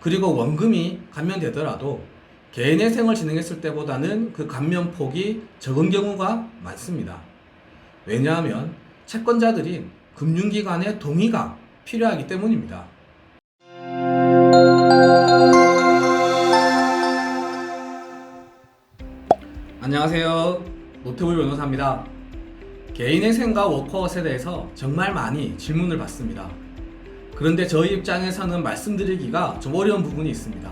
그리고 원금이 감면되더라도 개인의 생을 진행했을 때보다는 그 감면 폭이 적은 경우가 많습니다. 왜냐하면 채권자들이 금융기관의 동의가 필요하기 때문입니다. 안녕하세요. 노태우 변호사입니다. 개인의 생과 워커아웃에 대해서 정말 많이 질문을 받습니다. 그런데 저희 입장에서는 말씀드리기가 좀 어려운 부분이 있습니다.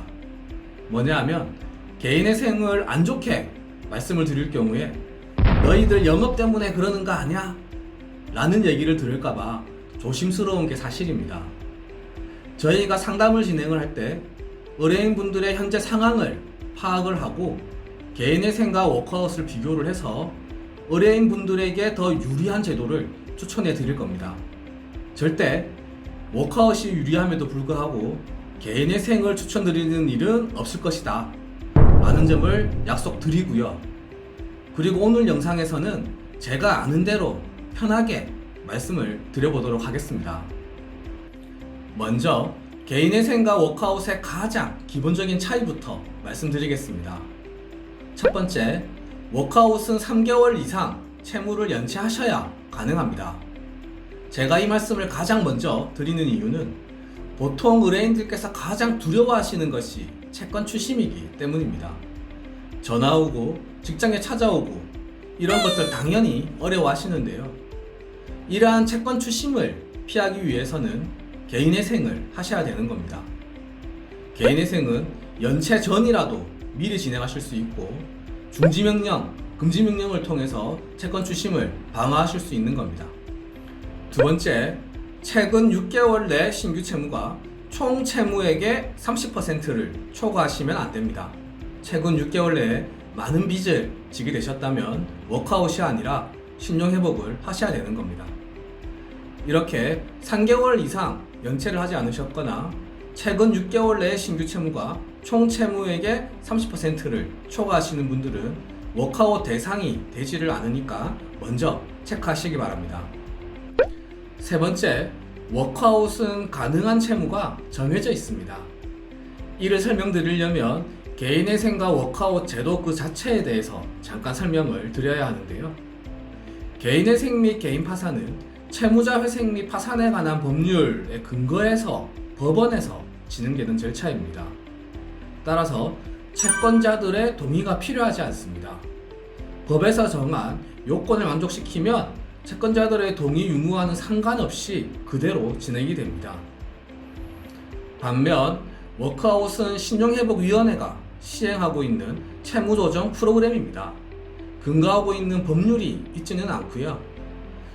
뭐냐 하면 개인의 생을 안 좋게 말씀을 드릴 경우에 너희들 영업 때문에 그러는 거 아니야? 라는 얘기를 들을까봐 조심스러운 게 사실입니다. 저희가 상담을 진행을 할 때 의뢰인분들의 현재 상황을 파악을 하고 개인의 생과 워커아웃을 비교를 해서 의뢰인분들에게 더 유리한 제도를 추천해 드릴 겁니다. 절대 워크아웃이 유리함에도 불구하고 개인의 생을 추천드리는 일은 없을 것이다. 라는 점을 약속드리고요. 그리고 오늘 영상에서는 제가 아는 대로 편하게 말씀을 드려보도록 하겠습니다. 먼저 개인의 생과 워크아웃의 가장 기본적인 차이부터 말씀드리겠습니다. 첫 번째, 워크아웃은 3개월 이상 채무를 연체하셔야 가능합니다. 제가 이 말씀을 가장 먼저 드리는 이유는 보통 의뢰인들께서 가장 두려워하시는 것이 채권 추심이기 때문입니다. 전화 오고 직장에 찾아오고 이런 것들 당연히 어려워하시는데요. 이러한 채권 추심을 피하기 위해서는 개인의 생을 하셔야 되는 겁니다. 개인의 생은 연체 전이라도 미리 진행하실 수 있고 중지명령, 금지명령을 통해서 채권 추심을 방어하실 수 있는 겁니다. 두 번째, 최근 6개월 내 신규 채무가 총 채무액의 30%를 초과하시면 안 됩니다. 최근 6개월 내에 많은 빚을 지게 되셨다면 워크아웃이 아니라 신용회복을 하셔야 되는 겁니다. 이렇게 3개월 이상 연체를 하지 않으셨거나 최근 6개월 내에 신규 채무가 총 채무액의 30%를 초과하시는 분들은 워크아웃 대상이 되지를 않으니까 먼저 체크하시기 바랍니다. 세 번째, 워크아웃은 가능한 채무가 정해져 있습니다. 이를 설명드리려면 개인의 생과 워크아웃 제도 그 자체에 대해서 잠깐 설명을 드려야 하는데요. 개인의 생및 개인 파산은 채무자 회생 및 파산에 관한 법률에 근거해서 법원에서 진행되는 절차입니다. 따라서 채권자들의 동의가 필요하지 않습니다. 법에서 정한 요건을 만족시키면 채권자들의 동의 유무와는 상관없이 그대로 진행이 됩니다. 반면 워크아웃은 신용회복위원회가 시행하고 있는 채무조정 프로그램입니다. 근거하고 있는 법률이 있지는 않고요.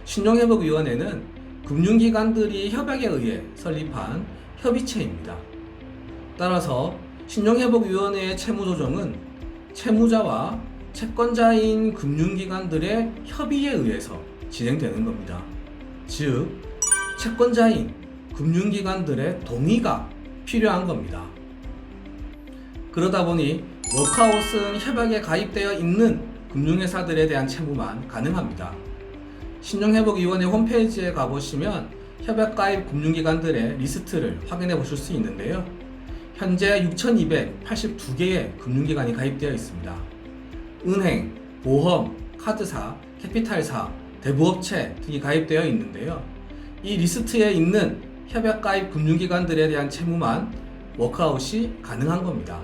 신용회복위원회는 금융기관들이 협약에 의해 설립한 협의체입니다. 따라서 신용회복위원회의 채무조정은 채무자와 채권자인 금융기관들의 협의에 의해서 진행되는 겁니다. 즉, 채권자인 금융기관들의 동의가 필요한 겁니다. 그러다 보니 워크아웃은 협약에 가입되어 있는 금융회사들에 대한 채무만 가능합니다. 신용회복위원회 홈페이지에 가보시면 협약 가입 금융기관들의 리스트를 확인해 보실 수 있는데요. 현재 6,282개의 금융기관이 가입되어 있습니다. 은행, 보험, 카드사, 캐피탈사, 대부업체 등이 가입되어 있는데요. 이 리스트에 있는 협약 가입 금융기관들에 대한 채무만 워크아웃이 가능한 겁니다.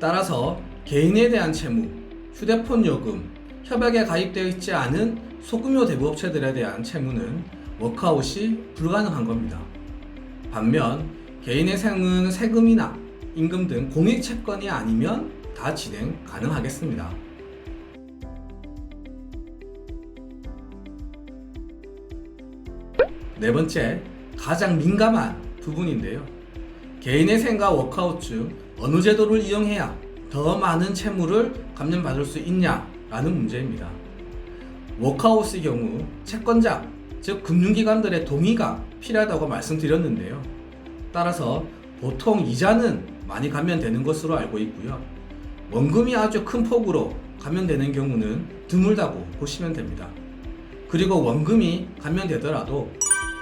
따라서 개인에 대한 채무, 휴대폰 요금, 협약에 가입되어 있지 않은 소규모 대부업체들에 대한 채무는 워크아웃이 불가능한 겁니다. 반면 개인의 생은 세금이나 임금 등 공익 채권이 아니면 다 진행 가능하겠습니다. 네 번째, 가장 민감한 부분인데요. 개인의 생과 워크아웃 중 어느 제도를 이용해야 더 많은 채무를 감면받을 수 있냐라는 문제입니다. 워크아웃의 경우 채권자, 즉 금융기관들의 동의가 필요하다고 말씀드렸는데요. 따라서 보통 이자는 많이 감면되는 것으로 알고 있고요. 원금이 아주 큰 폭으로 감면되는 경우는 드물다고 보시면 됩니다. 그리고 원금이 감면되더라도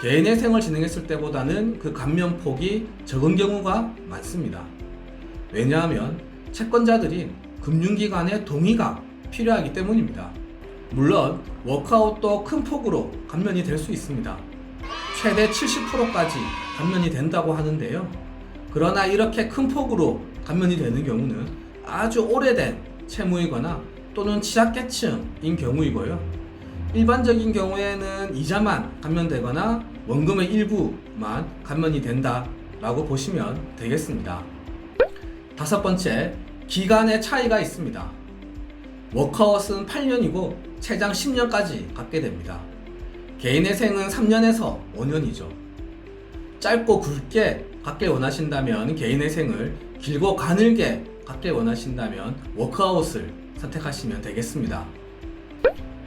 개인의 생을 진행했을 때보다는 그 감면폭이 적은 경우가 많습니다. 왜냐하면 채권자들이 금융기관의 동의가 필요하기 때문입니다. 물론 워크아웃도 큰 폭으로 감면이 될 수 있습니다. 최대 70%까지 감면이 된다고 하는데요. 그러나 이렇게 큰 폭으로 감면이 되는 경우는 아주 오래된 채무이거나 또는 취약계층인 경우이고요. 일반적인 경우에는 이자만 감면되거나 원금의 일부만 감면이 된다라고 보시면 되겠습니다. 다섯 번째, 기간의 차이가 있습니다. 워크아웃은 8년이고 최장 10년까지 갖게 됩니다. 개인의 생은 3년에서 5년이죠. 짧고 굵게 갖게 원하신다면 개인의 생을 길고 가늘게 갖게 원하신다면 워크아웃을 선택하시면 되겠습니다.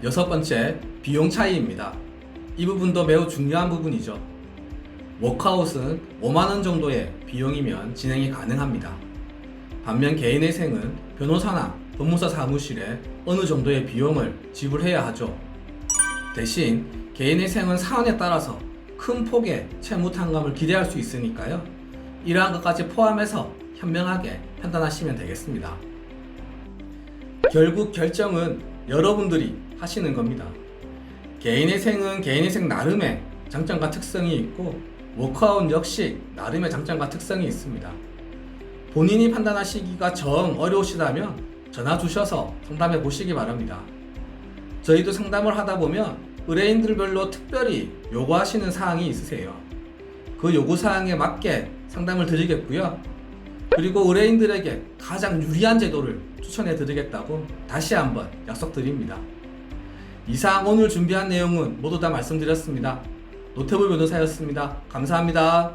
여섯 번째, 비용 차이입니다. 이 부분도 매우 중요한 부분이죠. 워크아웃은 5만원 정도의 비용이면 진행이 가능합니다. 반면 개인의 생은 변호사나 법무사 사무실에 어느 정도의 비용을 지불해야 하죠. 대신 개인의 생은 사안에 따라서 큰 폭의 채무 탕감을 기대할 수 있으니까요. 이러한 것까지 포함해서 현명하게 판단하시면 되겠습니다. 결국 결정은 여러분들이 하시는 겁니다. 개인의 생은 개인의 생 나름의 장점과 특성이 있고 워크아웃 역시 나름의 장점과 특성이 있습니다. 본인이 판단하시기가 정 어려우시다면 전화 주셔서 상담해 보시기 바랍니다. 저희도 상담을 하다 보면 의뢰인들별로 특별히 요구하시는 사항이 있으세요. 그 요구 사항에 맞게 상담을 드리겠고요. 그리고 의뢰인들에게 가장 유리한 제도를 추천해 드리겠다고 다시 한번 약속드립니다. 이상 오늘 준비한 내용은 모두 다 말씀드렸습니다. 노태불 변호사였습니다. 감사합니다.